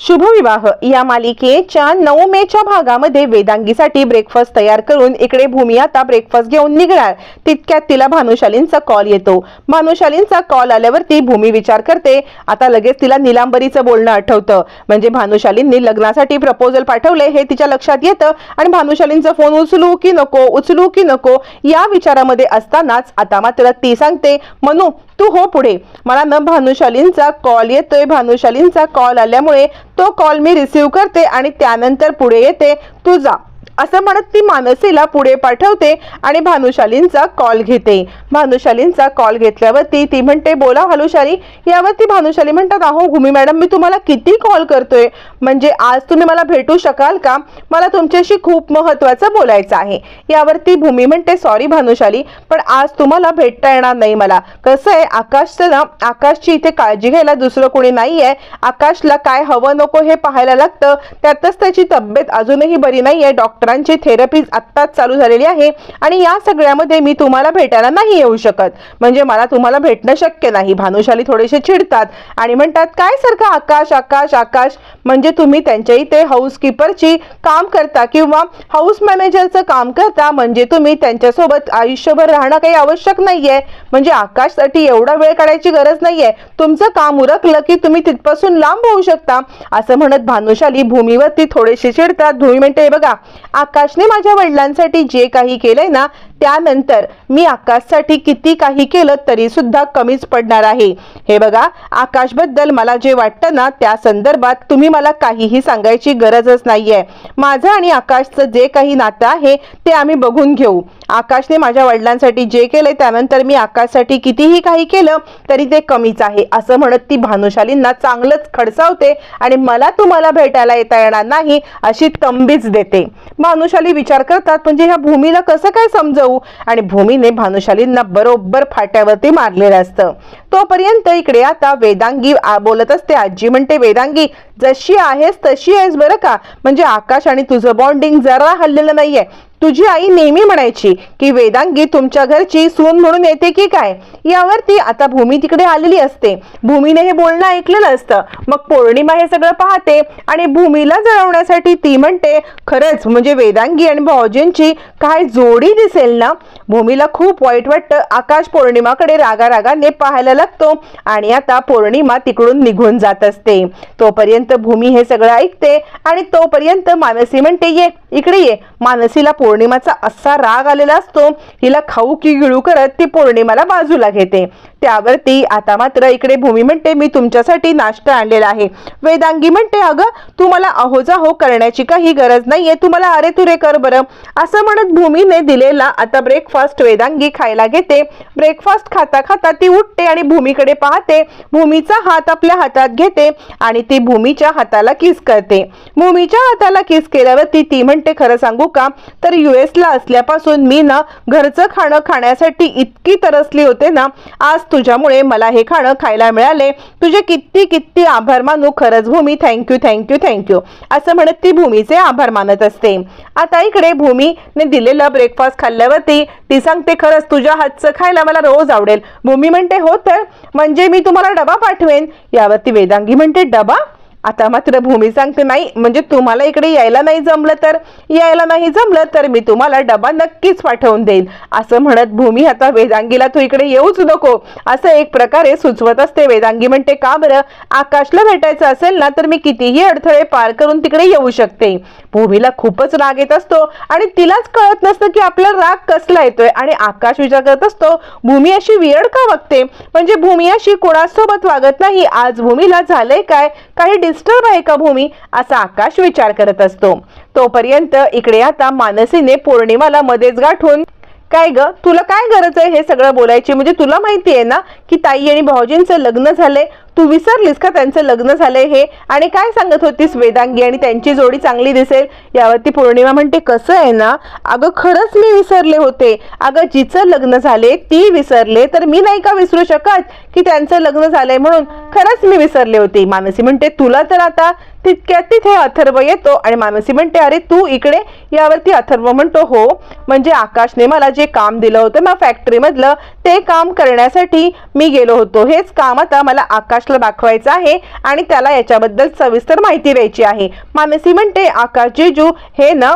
शुभविवाह. या मालिकेच्या नऊ मेच्या भागामध्ये वेदांगीसाठी ब्रेकफास्ट तयार करून इकडे भूमी आता ब्रेकफास्ट घेऊन निघणार. तितक्यात तिला भानुशालींचा कॉल येतो. भानुशालींचा कॉल आल्यावरती भूमी विचार करते आता लगेच तिला निलांबरीचं बोलणं आठवतं. म्हणजे भानुशालींनी लग्नासाठी प्रपोजल पाठवले हे तिच्या लक्षात येतं आणि भानुशालींचा फोन उचलू की नको उचलू की नको या विचारामध्ये असतानाच आता मात्र ती सांगते मनू तू हो पुढे. मला न भानुशालींचा कॉल येतोय. भानुशालींचा कॉल आल्यामुळे तो कॉल मी रिसीव करते आणि त्यानंतर पुढे येते. तू जा. असं म्हणत ती मानसीला पुढे पाठवते आणि भानुशालींचा कॉल घेते. भानुशालींचा कॉल घेतल्यावरती ती म्हणते बोला भानुशाली. यावरती भानुशाली म्हणतात अहो भूमी मॅडम मी तुम्हाला किती कॉल करतोय? म्हणजे आज तुम्ही मला भेटू शकाल का? मला तुमच्याशी खूप महत्वाचं बोलायचं आहे. यावरती भूमी म्हणते सॉरी भानुशाली पण आज तुम्हाला भेटता येणार नाही मला. कसं आहे आकाशचं ना आकाशची इथे काळजी घ्यायला दुसरं कोणी नाही आहे आकाशला काय हवं नको हे पाहायला लागतं. त्यातच त्याची तब्येत अजूनही बरी नाही आहे डॉक्टरांची थेरपीज आत्ताच चालू झालेली आहे आणि या सगळ्यामध्ये मी तुम्हाला भेटायला नाही येऊ शकत. म्हणजे मला तुम्हाला भेटणं शक्य नाही. भानुशाली थोडेसे चिडतात आणि म्हणतात काय सारखं आकाश आकाश आकाश? म्हणजे तुम्ही त्यांच्या इथे हाऊसकीपरची काम करता किंवा हाऊस मॅनेजरचं काम करता म्हणजे तुम्ही त्यांच्यासोबत आयुष्यभर राहणं काही आवश्यक नाही आहे म्हणजे आकाशसाठी एवढा वेळ काढायची गरज नाहीये. तुमचं काम उरकलं की तुम्ही तिथपासून लांब होऊ शकता. असं म्हणत भानुशाली भूमीवरती थोडेसे चिडतात. भूमी म्हणते बघा. आकाशने माझ्या वडिलांसाठी जे काही केलंय ना त्यानंतर मी आकाशसाठी किती काही केलं तरी सुद्धा कमीच पडणार आहे. हे बघा आकाशबद्दल मला जे वाटतं ना त्या संदर्भात तुम्ही मला काहीही सांगायची गरजच नाहीये. माझं आणि आकाशचं जे काही नातं आहे ते आम्ही बघून घेऊ. आकाशने माझ्या वडिलांसाठी जे केलंय त्यानंतर मी आकाशसाठी कितीही काही केलं तरी ते कमीच आहे असं म्हणत ती भानुशालींना चांगलंच खडसावते आणि मला तुम्हाला भेटायला येता येणार नाही अशी तंबीच देते. भानुशाली विचार करतात म्हणजे ह्या भूमीला कसं काय समजवू? आणि भूमीने भानुशालींना बरोबर फाट्यावरती मारलेलं असतं. तोपर्यंत इकडे आता वेदांगी बोलत असते. आजी म्हणते वेदांगी जशी आहेस तशी आहेस बरं का? म्हणजे आकाश आणि तुझं बॉन्डिंग जरा हल्लेलं नाहीये. तुझी आई नेहमी म्हणायची की वेदांगी तुमच्या घरची सून म्हणून येते की काय? यावरती आता भूमी तिकडे आलेली असते. भूमीने हे बोलणं ऐकलेलं असतं. मग पौर्णिमा हे सगळं पाहते आणि भूमीला जळवण्यासाठी ती म्हणते खरंच म्हणजे वेदांगी आणि भाऊजींची काय जोडी दिसेल ना? भूमीला खूप वाईट वाटतं. आकाश पौर्णिमाकडे रागारागाने पाहायला लागतो आणि आता पौर्णिमा तिकडून निघून जात असते. तोपर्यंत भूमी हे सगळं ऐकते आणि तोपर्यंत मानसी म्हणते ये इकडे ये. मानसीला पौर्णिमाचा असा राग आलेला असतो हिला खाऊ की गिळू करत ती पौर्णिमाला बाजूला घेते. त्यावरती आता मात्र इकडे भूमी म्हणते मी तुमच्यासाठी नाश्ता आणलेला आहे. वेदांगी म्हणते अगं तू मला अहोजाहो करण्याची काही गरज नाहीये. तू मला अरे तुरे कर बरं. असं म्हणत भूमीने दिलेला आता ब्रेकफास्ट वेदांगी खायला घेते. ब्रेकफास्ट खाता खाता ती उठते आणि भूमीकडे पाहते. भूमीचा हात आपल्या हातात घेते आणि ती भूमीच्या हाताला किस करते. भूमीच्या हाताला किस केल्यावरती ती म्हणते खरं सांगू का? तर युएसला ला असल्यापासून मी ना घरचं खाणं खाण्यासाठी इतकी तरसली होते ना. आज तुझ्यामुळे मला हे खाणं खायला मिळाले. तुझे किती किती आभार मानू खरंच भूमी. थँक्यू थँक्यू थँक्यू असं म्हणत ती भूमीचे आभार मानत असते. आता इकडे भूमीने दिलेलं ब्रेकफास्ट खाल्ल्यावरती ती सांगते खरंच तुझ्या हातचं खायला मला रोज आवडेल. भूमी म्हणते हो तर म्हणजे मी तुम्हाला डबा पाठवेन. यावरती वेदांगी म्हणते डबा? आता मात्र भूमी सांगते नाही म्हणजे तुम्हाला इकडे यायला नाही जमलं तर यायला नाही जमलं तर मी तुम्हाला डबा नक्कीच पाठवून देईन. असं म्हणत भूमी आता वेदांगीला तू इकडे येऊच नको. असं एक प्रकारे सुचवत असते. वेदांगी म्हणते का बरं? आकाशला भेटायचं असेल ना तर मी कितीही अडथळे पार करून तिकडे येऊ शकते. भूमीला खूपच राग येत असतो आणि तिलाच कळत नसतं की आपला राग कसला येतोय. आणि आकाश विचार करत असतो भूमी अशी विरड का वागते? म्हणजे भूमी अशी कोणासोबत वागत नाही. आज भूमीला झालंय काय? काही डिस्टर्ब आहे का भूमी असा आकाश विचार करत असतो. तोपर्यंत इकडे आता मानसीने पौर्णिमाला मध्येच गाठून काय ग तुला काय गरज आहे हे सगळं बोलायची? म्हणजे तुला माहिती आहे ना की ताई आणि भाऊजींचं लग्न झालंय तू विसरलीस का त्यांचं लग्न झालंय हे? आणि काय सांगत होतीस वेदांगी? आणि त्यांची जोडी चांगली दिसेल? यावरती पौर्णिमा म्हणते कसं आहे ना? अगं खरंच मी विसरले होते. अगं जिचं लग्न झाले ती विसरले. तर मी नाही का विसरू शकत की त्यांचं लग्न झालंय म्हणून? खरंच मी विसरले होते. मानसी म्हणते तुला तर आता तितक्यात तिथे अथर्व येतो. आणि मानसी म्हणते अरे तू इकडे यावरती अथर्व म्हणतो हो. म्हणजे आकाशने मला जे काम दिलं होतं ना फॅक्टरीमधलं ते काम करण्यासाठी मी गेलो होतो. हेच काम आता मला आकाश आकाशला दाखवायचं आहे आणि त्याला याच्याबद्दल सविस्तर माहिती द्यायची आहे. मानसी म्हणते आकाश जेजू हे ना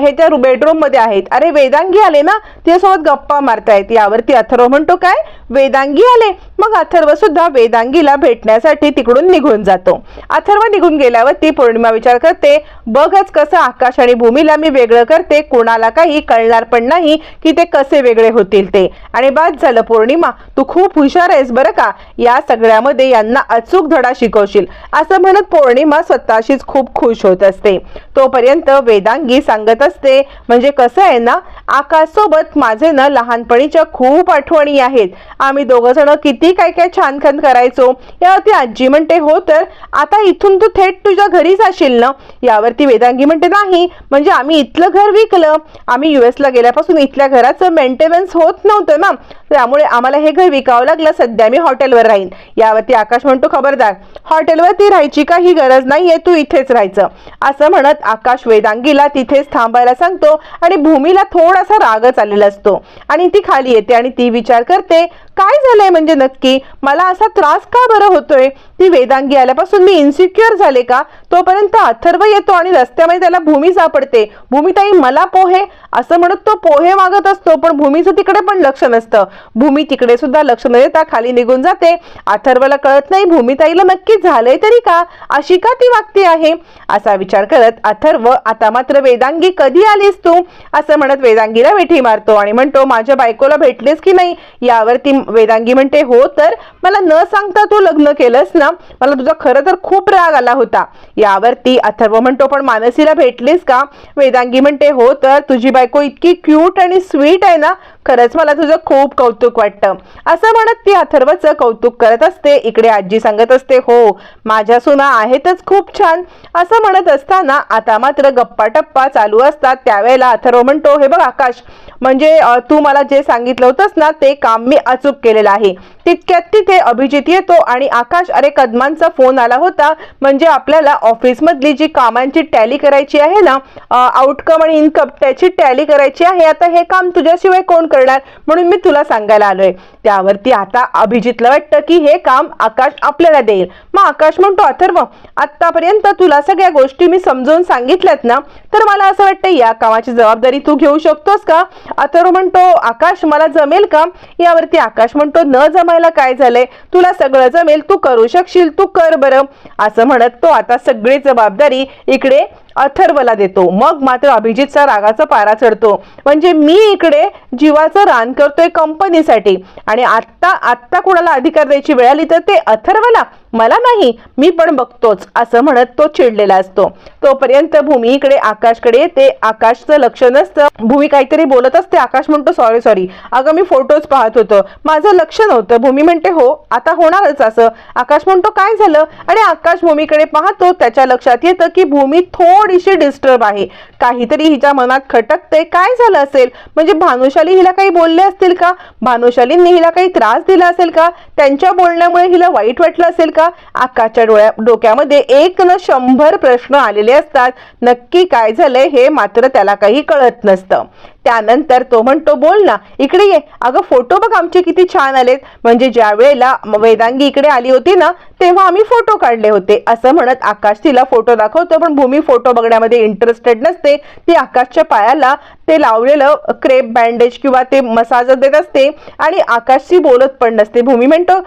हे त्या बेडरूममध्ये आहेत. अरे वेदांगी आले ना? तिच्यासोबत गप्पा मारतायत. यावरती अथर्व म्हणतो काय? वेदांगी आले? मग अथर्व सुद्धा वेदांगीला भेटण्यासाठी तिकडून निघून जातो. अथर्व निघून गेल्यावर ती पौर्णिमा विचार करते बघच कसं आकाश आणि भूमीला मी वेगळं करते कोणाला काही कळणार पण नाही की ते कसे वेगळे होतील ते. आणि बाद झालं पौर्णिमा. तू खूप हुशार आहेस बरं का? या सगळ्यामध्ये यांना अचूक धडा शिकवशील असं म्हणत पौर्णिमा स्वतःशीच खूप खुश होत असते. तोपर्यंत वेदांगी सांगत असते म्हणजे कसं आहे ना आकाश सोबत माझे ना लहानपणीच्या खूप आठवणी आहेत. आम्ही दोघं जण किती काय काय छान खान करायचो. यावरती आजी म्हणते हो तर आता इथून तू थेट तुझ्या घरी जाशील ना? यावरती वेदांगी म्हणते नाही म्हणजे आम्ही इथलं घर विकलं. आम्ही युएसला ला गेल्यापासून इथल्या घराचं मेंटेनन्स होत नव्हतं ना. त्यामुळे आम्हाला हे घर विकावं लागलं. सध्या मी हॉटेलवर राहीन. यावरती आकाश म्हणतो खबरदार हॉटेलवरती राहायची काही गरज नाहीये तू इथेच राहायचं. असं म्हणत आकाश वेदांगीला तिथेच थांबायला सांगतो आणि भूमीला थोडासा रागच आलेला असतो. आणि ती खाली येते आणि ती विचार करते काय झालंय म्हणजे नक्की? मला असा त्रास का बरं होतोय? ती वेदांगी आल्यापासून मी इन्सिक्युअर झाले का? तोपर्यंत अथर्व येतो आणि रस्त्यामध्ये त्याला भूमी सापडते. भूमीताई मला पोहे? असं म्हणत तो पोहे मागत असतो पण भूमीचं तिकडे पण लक्ष नसतं. भूमी तिकडे सुद्धा लक्ष न देता खाली निघून जाते. अथर्वला कळत नाही भूमिताईला नक्की झालंय तरी का? अशी का ती वागती आहे? असा विचार करत अथर्व आता मात्र वेदांगी कधी आलीस तू? असं म्हणत वेदांगीला वेठी मारतो आणि म्हणतो माझ्या बायकोला भेटलेस की नाही? यावरती वेदांगी म्हणते हो तर मला न सांगता तू लग्न केलंस ना? मला तुझा खरं तर खूप राग आला होता. यावरती अथर्व म्हणतो पण मानसीला भेटलीस का? वेदांगी म्हणते हो तर तुझी बायको इतकी क्यूट आणि स्वीट आहे ना खरंच मला तुझं खूप कौतुक वाटतं. असं म्हणत ती अथर्वचं कौतुक करत असते. इकडे आजी सांगत असते हो माझ्या सुना आहेतच खूप छान. असं म्हणत असताना आता मात्र गप्पा टप्पा चालू असतात. त्यावेळेला अथर्व म्हणतो हे बघ आकाश म्हणजे तू मला जे सांगितलं होतंस ना ते काम मी अचूक केलेलं आहे. तितक्यात तिथे अभिजित येतो आणि आकाश अरे कदमांचा फोन आला होता. म्हणजे आपल्याला ऑफिसमधली जी कामांची टॅली करायची आहे ना आउटकम आणि इन्कम त्याची टॅली करायची आहे. आता हे काम तुझ्याशिवाय कोण कर करणार म्हणून मी तुला सांगायला आलोय. त्यावरती आता अभिजितला वाटतं की हे काम आकाश आपल्याला देईल. मग आकाश म्हणतो अथर्व आतापर्यंत तुला सगळ्या गोष्टी मी समजावून सांगितल्यात ना तर मला असं वाटतं या कामाची जबाबदारी तू घेऊ शकतोस का? अथर्व म्हणतो आकाश मला जमेल का? यावरती आकाश म्हणतो न जमायला काय झालंय? तुला सगळं जमेल तू करू शकशील तू कर बरं. असं म्हणत तो आता सगळी जबाबदारी इकडे अथर्वला देतो. मग मात्र अभिजितचा रागाचा पारा चढतो. म्हणजे मी इकडे जीवाचं रान करतोय कंपनीसाठी आणि आत्ता आत्ता कुणाला अधिकार द्यायची वेळ आली तर ते अथर्वला. मला नाही मी पण बघतोच असं म्हणत तो चिडलेला असतो. तोपर्यंत भूमी इकडे आकाशकडे येते. आकाशचं लक्ष नसतं. भूमी काहीतरी बोलत असते. आकाश म्हणतो सॉरी सॉरी अगं मी फोटोज पाहत होतो. माझं लक्ष नव्हतं. भूमी म्हणते हो आता होणारच असं. आकाश म्हणतो काय झालं? आणि आकाश भूमीकडे पाहतो. त्याच्या लक्षात येतं की भूमी थोडीशी डिस्टर्ब आहे. काहीतरी हिच्या मनात खटकते काय झालं असेल? म्हणजे भानुशाली हिला काही बोलले असतील का? भानुशालींनी हिला काही त्रास दिला असेल का? त्यांच्या बोलण्यामुळे हिला वाईट वाटलं असेल का? आकाशच्या डोळ्या डोक्यामध्ये एक न शंभर प्रश्न आलेले असतात. नक्की काय झालंय हे मात्र त्याला काही कळत नसतं. त्यानंतर तो म्हणतो बोल ना इकडे ये. अगं फोटो बघ आमचे किती छान आलेत. म्हणजे ज्या वेळेला वेदांगी इकडे आली होती ना तेव्हा आम्ही फोटो काढले होते. असं म्हणत आकाश तिला फोटो दाखवतो पण भूमी फोटो बघण्यामध्ये इंटरेस्टेड नसते. ती आकाशच्या पायाला ते लावलेलं क्रेप बँडेज किंवा ते मसाज देत असते आणि आकाशशी बोलत पण नसते. भूमी म्हणतो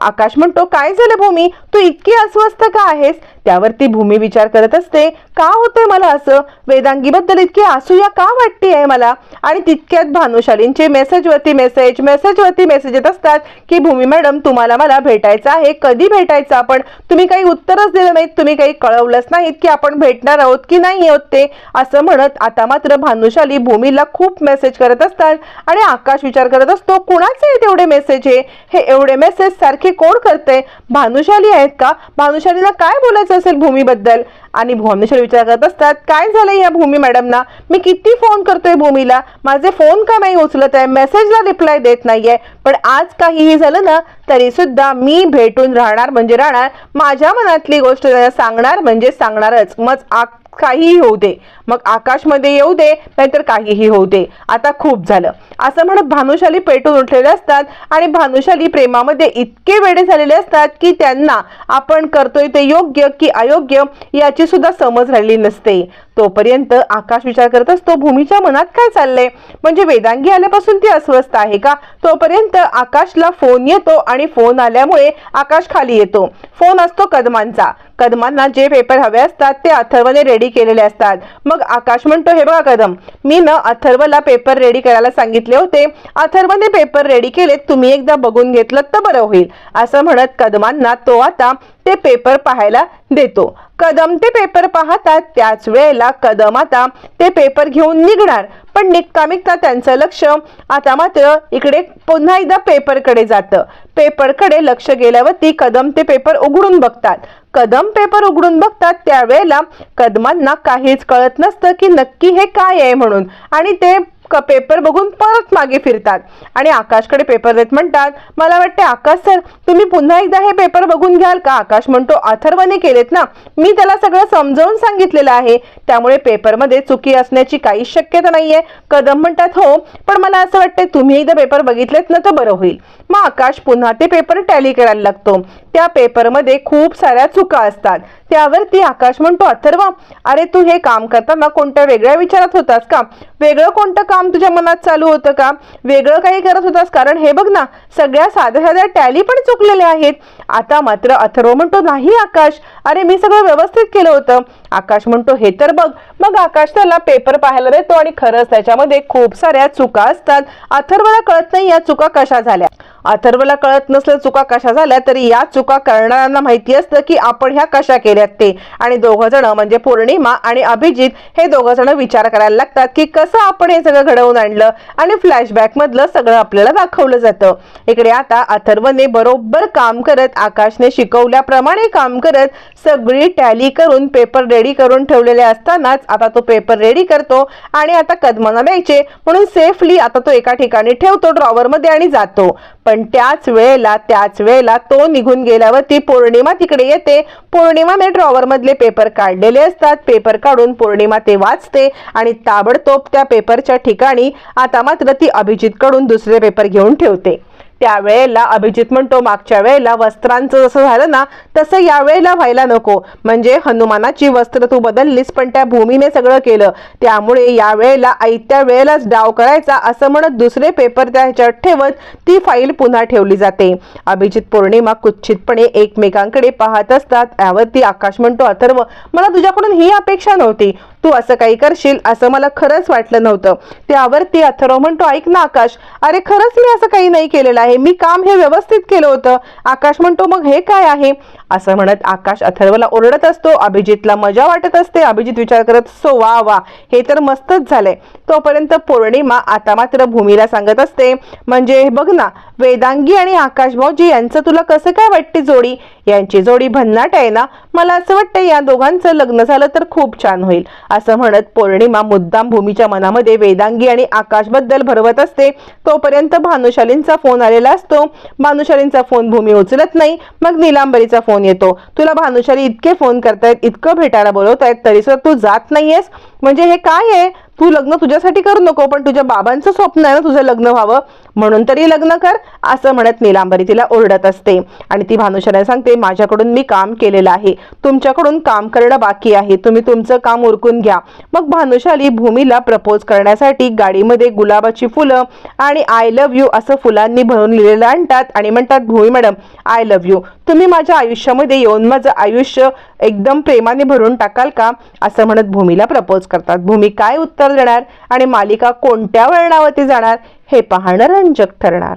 आकाश म्हणतो काय झालं भूमी? तू इतकी अस्वस्थ का आहेस? त्यावरती भूमी विचार करत असते का होतंय मला असं? वेदांगीबद्दल इतकी असूया का वाटते आहे मला? आणि तितक्यात भानुशालींचे मेसेजवरती मेसेज मेसेजवरती मेसेज येत असतात की भूमी मॅडम तुम्हाला मला भेटायचं आहे. कधी भेटायचं आपण? तुम्ही काही उत्तरच दिलं नाहीत. तुम्ही काही कळवलंच नाहीत की आपण भेटणार आहोत की नाही आहोत ते. असं म्हणत आता मात्र भानुशाली भूमीला खूप मेसेज करत असतात आणि आकाश विचार करत असतो कुणाचे आहेत एवढे मेसेज हे? हे एवढे मेसेज सारखे कोण करते भानुशाली आहेत का? भानुशालीला काय बोलायचं असेल भूमीबद्दल? आणि भुवनेश्वर विचार करत असतात काय झालं या भूमी मॅडमना? मी किती फोन करतोय भूमीला? माझे फोन का नाही उचलत आहे? मेसेजला रिप्लाय देत नाहीये. पण आज काहीही झालं ना तरी सुद्धा मी भेटून राहणार म्हणजे राहणार. माझ्या मनातली गोष्ट सांगणार म्हणजे सांगणारच. मग काहीही होऊ दे. मग आकाशमध्ये येऊ दे नाहीतर काहीही होऊ दे. आता खूप झालं. असं म्हणत भानुशाली पेटून उठलेले असतात आणि भानुशाली प्रेमामध्ये इतके वेडे झालेले असतात की त्यांना आपण करतोय ते योग्य की अयोग्य याची सुद्धा समज राहिली नसते. तोपर्यंत आकाश विचार करत असतो भूमीच्या मनात काय चाललंय? म्हणजे वेदांगी आल्यापासून ती अस्वस्थ आहे का? तोपर्यंत आकाशला फोन येतो आणि फोन आल्यामुळे आकाश खाली येतो. फोन असतो कदमांचा. कदमांना जे पेपर हवे असतात ते अथर्वने रेडी केलेले असतात. मग आकाश म्हणतो हे बघा कदम मी न अथर्वला पेपर रेडी करायला सांगितले होते. अथर्वने पेपर रेडी केलेत तुम्ही एकदा बघून घेतलं तर बरं होईल. असं म्हणत कदमांना तो आता ते पेपर पाहायला देतो. कदम ते पेपर पाहतात त्याच वेळेला कदम आता ते पेपर घेऊन निघणार. पण निघता निघता त्यांचं लक्ष आता मात्र इकडे पुन्हा एकदा पेपरकडे जातं. पेपरकडे लक्ष गेल्यावरती कदम ते पेपर उघडून बघतात. कदम पेपर उघडून बघतात त्यावेळेला कदमांना काहीच कळत नसतं की नक्की हे काय आहे म्हणून. आणि ते पेपर बघून परत मागे फिरतात? आणि आकाशकडे पेपर देत म्हणतात मला वाटते आकाश सर तुम्ही पुन्हा एकदा हे पेपर बघून घ्याल का? आकाश म्हणतो अथर्वने केलेत ना. मी त्याला सगळं समजावून सांगितलेलं आहे. त्यामुळे पेपरमध्ये चुकी असण्याची काहीच शक्यता नाहीये. कदम म्हणतात हो पण मला असं वाटतंय तुम्ही एकदा पेपर बघितलेत ना तर बरं होईल. मग आकाश पुन्हा ते पेपर टॅली करायला लागतो. त्या पेपरमध्ये खूप साऱ्या चुका असतात. त्यावरती आकाश म्हणतो अथर्व अरे तू हे काम करताना कोणत्या वेगळ्या विचारात होतास का? वेगळं कोणतं काम तुझ्या मनात चालू होतं का? वेगळं काही करत होतास? कारण हे बघ ना सगळ्या साध्या साध्या टॅली पण चुकलेल्या आहेत. आता मात्र अथर्व म्हणतो नाही आकाश. अरे मी सगळं व्यवस्थित केलं होतं. आकाश म्हणतो हे तर बघ. मग आकाश त्याला पेपर पाहायला देतो आणि खरंच त्याच्यामध्ये खूप साऱ्या चुका असतात. अथर्वला कळत नाही या चुका कशा झाल्या. अथर्वला कळत नसलं चुका कशा झाल्या तरी या चुका करणाऱ्यांना माहिती असतं की आपण ह्या कशा केल्यात ते. आणि दोघं जण म्हणजे पौर्णिमा आणि अभिजित हे दोघं जण विचार करायला लागतात की कसं आपण हे सगळं घडवून आणलं आणि फ्लॅशबॅक मधलं सगळं आपल्याला दाखवलं जातं. इकडे आता अथर्वने बरोबर काम करत आकाशने शिकवल्याप्रमाणे काम करत सगळी टॅली करून पेपर रेडी करून ठेवलेले असतानाच आता तो पेपर रेडी करतो आणि आता कदमांना द्यायचे म्हणून सेफली आता तो एका ठिकाणी ठेवतो ड्रॉवर मध्ये आणि जातो. पण पण त्याच वेळेला त्याच वेळेला तो निघून गेल्यावरती पौर्णिमा तिकडे येते. पौर्णिमाने ड्रॉवर मधले पेपर काढलेले असतात. पेपर काढून पौर्णिमा ते वाचते आणि ताबडतोब त्या पेपरच्या ठिकाणी आता मात्र ती अभिजित कडून दुसरे पेपर घेऊन ठेवते. त्यावेळेला अभिजित म्हणतो मागच्या वेळेला वस्त्रांचं जसं झालं ना तसं यावेळेला व्हायला नको. म्हणजे हनुमानाची वस्त्र तू बदललीस पण त्या भूमीने सगळं केलं. त्यामुळे या वेळेला आयत्या वेळेलाच डाव करायचा असं म्हणत दुसरे पेपर त्या ह्याच्यात ठेवत ती फाईल पुन्हा ठेवली जाते. अभिजित पौर्णिमा कुच्छितपणे एकमेकांकडे पाहत असतात. यावरती आकाश म्हणतो अथर्व मला तुझ्याकडून ही अपेक्षा नव्हती. तू असं काही करशील असं मला खरंच वाटलं नव्हतं. त्यावरती अथर्व म्हणतो ऐक ना आकाश अरे खरंच मी असं काही नाही केलेलं आहे. मी काम हे व्यवस्थित केलं होतं. आकाश म्हणतो मग हे काय आहे? असं म्हणत आकाश अथर्वला ओरडत असतो. अभिजितला मजा वाटत असते. अभिजित विचार करत सो वा वा हे तर मस्तच झालंय. तोपर्यंत पौर्णिमा आता मात्र भूमीला सांगत असते. म्हणजे बघ ना वेदांगी आणि आकाश भाऊजी यांचं तुला कसं काय वाटते जोडी? यांची जोडी भन्नाट आहे ना? मला असं वाटतं या दोघांचं लग्न झालं तर खूप छान होईल. असं म्हणत पौर्णिमा मुद्दाम भूमीच्या मनामध्ये वेदांगी आणि आकाशबद्दल भरवत असते. तोपर्यंत भानुशालींचा फोन आलेला असतो. भानुशालींचा फोन भूमी उचलत नाही. मग निलांबरीचा फोन येतो. तुला भानुशाली इतके फोन करतायत इतकं भेटायला बोलवतायत तरी सुद्धा तू जात नाहीयेस. म्हणजे हे काय आहे? तू लग्न तुझ्यासाठी करू नको पण तुझ्या बाबांचं स्वप्न आहे ना तुझं लग्न व्हावं. म्हणून तरी लग्न कर असं म्हणत नीलांबरी तिला ओरडत असते. आणि ती भानुशाला सांगते माझ्याकडून मी काम केलेलं आहे. तुमच्याकडून काम करणं बाकी आहे. तुम्ही तुमचं काम उरकून घ्या. मग भानुशाली भूमीला प्रपोज करण्यासाठी गाडीमध्ये गुलाबाची फुलं आणि आय लव्ह यू असं फुलांनी भरून लिहिलेलं आणतात. आणि म्हणतात Bhumi madam I love you तुम्ही माझ्या आयुष्यामध्ये येऊन माझं आयुष्य एकदम प्रेमाने भरून टाकाल का? असं म्हणत भूमीला प्रपोज करतात. भूमी काय उत्तर देणार आणि मालिका कोणत्या वळणावरती जाणार हे पाहणं रंजक ठरणार.